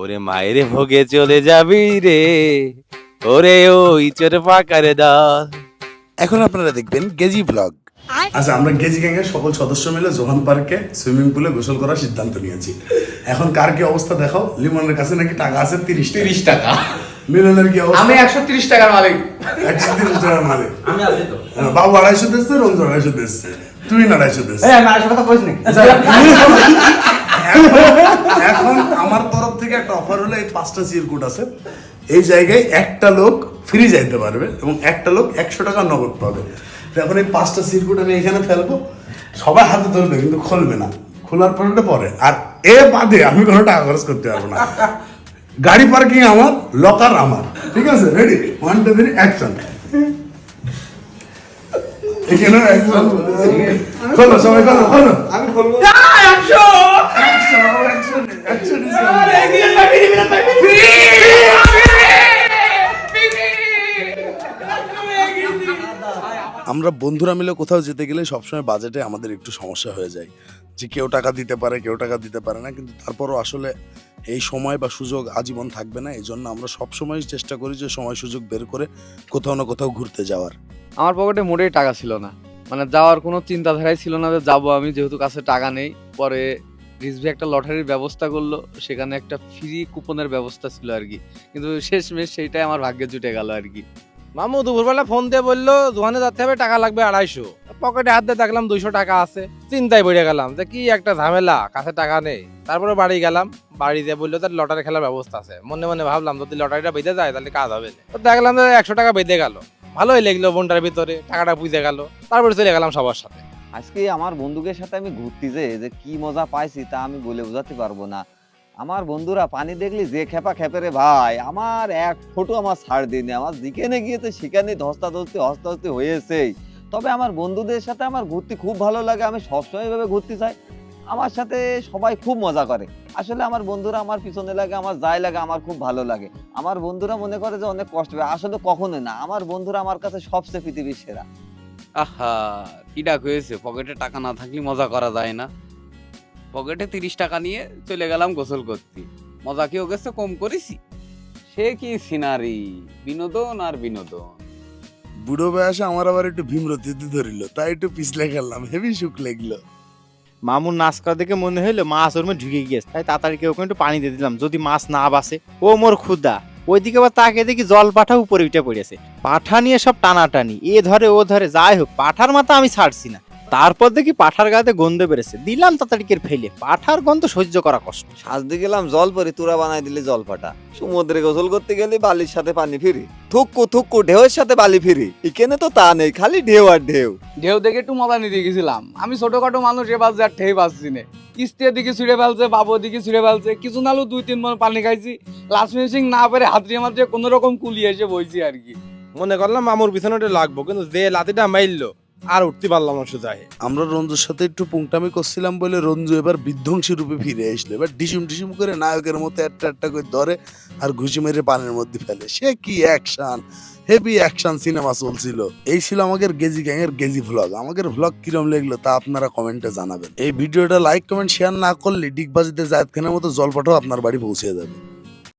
ওরে মায়েরে ভোগে চলে যাবি রে। ওরে ওই চোর পাকারে দল। এখন আপনারা দেখবেন গেজি ব্লগ। আচ্ছা আমরা গেজি গ্যাংয়ের সকল সদস্য মিলে জোহান পার্কে সুইমিং পুলে গোসল করার সিদ্ধান্ত নিয়েছি। এখন কার কি অবস্থা দেখাও? লিমনের কাছে নাকি টাকা আছে? তিরিশ তিরিশ টাকা। মিলনের কি অবস্থা? আমি একশো তিরিশ টাকার মালিক। একশো তিরিশ টাকার মালিক। আমি আছি তো। হ্যাঁ, বাবু আড়াইশো দিচ্ছে রঞ্জন আড়াইশো দিচ্ছে তুই না আড়াইশো দিচ্ছে। আমি আড়াইশো কথা কইস এখন- এখন আমার তরফ থেকে একটা অফার হলো এই পাঁচটা চিরকুট আছে। এই জায়গায় একটা লোক ফ্রি যাইতে পারবে এবং একটা লোক একশো টাকা নগদ পাবে। এখন এই পাঁচটা চিরকুট আমি এখানে ফেলব। সবাই হাতে ধরবে কিন্তু খুলবে না। খোলার পরে পরে। আর এ বাদে আমি কোনো টাকা খরচ করতে পারব না। গাড়ি পার্কিং আমার লকার আমার। ঠিক আছে? Ready one two three action এখানে অ্যাকশন খোলো সবাই খোলো খোলো। আমি বলব আমরা বন্ধুরা মিলে কোথাও যেতে গেলে সবসময় বাজেটে আমাদের একটু সমস্যা হয়ে যায়। যে কেউ টাকা দিতে পারে, কেউ টাকা দিতে পারে না। কিন্তু তারপরও আসলে এই সময় বা সুযোগ আজীবন থাকবে না। এই জন্য আমরা সবসময় চেষ্টা করি যে সময় সুযোগ বের করে কোথাও না কোথাও ঘুরতে যাওয়ার। আমার পকেটে মোটেই টাকা ছিল না। মানে যাওয়ার কোনো চিন্তাধারাই ছিল না যে যাব আমি, যেহেতু কাছে টাকা নেই। পরে রিজভি একটা লটারির ব্যবস্থা করল। সেখানে একটা ফ্রি কুপনের ব্যবস্থা ছিল আর কি। কিন্তু শেষমেশ সেইটাই আমার ভাগ্যে জুটে গেল আর কি। মামু, দুপুরবেলা ফোন দিয়ে বলল দোকানে যাতে হবে, টাকা লাগবে আড়াইশো। পকেটে হাত দিয়ে দেখলাম দুইশো টাকা আছে। চিন্তায় পড়ে গেলাম যে কি একটা ঝামেলা, কাছে টাকা নেই। তারপরে বাড়ি গেলাম, বাড়ি দিয়ে বলল তার লটারি খেলার ব্যবস্থা আছে। মনে মনে ভাবলাম, যদি লটারিটা বেঁধে যায়, তাহলে কাজ হবে তো দেখলাম যে একশো টাকা বেঁধে গেল। ভালোই লাগল বোনটার ভিতরে, টাকাটা বুঝে গেল। তারপরে চলে গেলাম সবার সাথে। আজকে আমার বন্ধুদের সাথে আমি ঘুরতে যে যে কি মজা পাইছি তা আমি বলে বোঝাতে পারব না। আমার বন্ধুরা, পানি দেখলি? যে খেপা খেপে রে ভাই, আমার এক ফটো আমার ছাড় দিনে আমার যেখানে গিয়েছে সেখানে ধস্তা ধস্তাধস্তি হস্তাহস্তি হয়েছেই। তবে আমার বন্ধুদের সাথে আমার ঘুরতে খুব ভালো লাগে, আমি সবসময় এভাবে ঘুরতে চাই আমার সাথে সবাই খুব মজা করে। আসলে আমার বন্ধুরা আমার পিছনে লাগে, আমার যাই লাগে, আমার খুব ভালো লাগে। আমার বন্ধুরা মনে করে যে অনেক কষ্ট পায় আসলে কখনোই না। আমার বন্ধুরা আমার কাছে সবচেয়ে পৃথিবীর সেরা। আহা, কি ডাক হয়েছে? পকেটে টাকা না থাকলে মজা করা যায় না। পকেটে তিরিশ টাকা নিয়ে চলে গেলাম গোসল করতে। মজা কেউ গেছে কম করেছি। সে কি সিনারি? বিনোদন আর বিনোদন। বুড়ো বয়সে আমার আবার একটু ভীমরতিতে ধরিল তাই একটু পিছলে খেললাম হেভি সুখ লাগল। মামুর নাচ করা দেখে মনে হইল মাছ ওর মধ্যে ঢুকে গিয়েছে তাই তাড়াতাড়ি ওখানে একটু পানি দিয়ে দিলাম যদি মাছ না বাসে। ও মোর ক্ষুদা ওইদিকে আবার তাকে দেখি জল পাঠা উপরে উঠে পড়েছে। পাঠা নিয়ে সব টানাটানি এ ধরে ও ধরে যাই হোক পাঠার মাথা আমি ছাড়ছি না। তারপর দেখি পাঠার গাতে গন্ধ বেড়েছে। দিলাম তাড়াতাড়ি করে ফেলে। পাঠার গন্ধ সহ্য করা কষ্ট। সাজতে গেলাম জল পরে তুরা বানাই দিলে জল ফাটা সমুদ্রে গোসল করতে গেলে বালির সাথে পানি ফিরি। থুক্কু থুক্কু ঢেউয়ের সাথে বালি ফিরি। এখানে তো তা নেই খালি ঢেউ আর ঢেউ। ঢেউ দেখে একটু মজা নিতে গেছিলাম। আমি ছোটখাটো মানুষ এবার যা ঠেই পাচ্ছি না। কিস্তির দিকে ছিঁড়ে ফেলছে বাবুর দিকে ছিঁড়ে ফেলছে। কিছু নালু দুই তিন মন পানি খাইছি। লাস্ট ফিনিশিং না পেরে হাতড়িয়ে মাত্রে কোনো রকম কুলিয়ে এসে বইছি আর কি। মনে করলাম মামুর পিছনে লাগবো কিন্তু যে লাতিটা মাইললো আর উঠতে পারলাম না সোজাহে আমরা রঞ্জুর সাথে একটু পুংটামি করছিলাম বলে রঞ্জু এবার বিধ্বংসী রূপে ফিরে আসলো। এবার ডিসিম ডিসিম করে নায়কের মতো একটা একটা করে ধরে আর ঘুষি মেরে পানির মধ্যে ফেলে। সে কি অ্যাকশন হেভি অ্যাকশন সিনেমা চলছিল। এই ছিল আমাদের গেজি গ্যাং এর গেজি ভ্লগ আমাদের ভ্লগ কিরম লাগল তা আপনারা কমেন্টে জানাবেন। এই ভিডিওটা লাইক কমেন্ট শেয়ার না করলে ডিগবাজিতে জায়দ খানের মতো জলপাটাও আপনার বাড়ি পৌঁছে যাবে।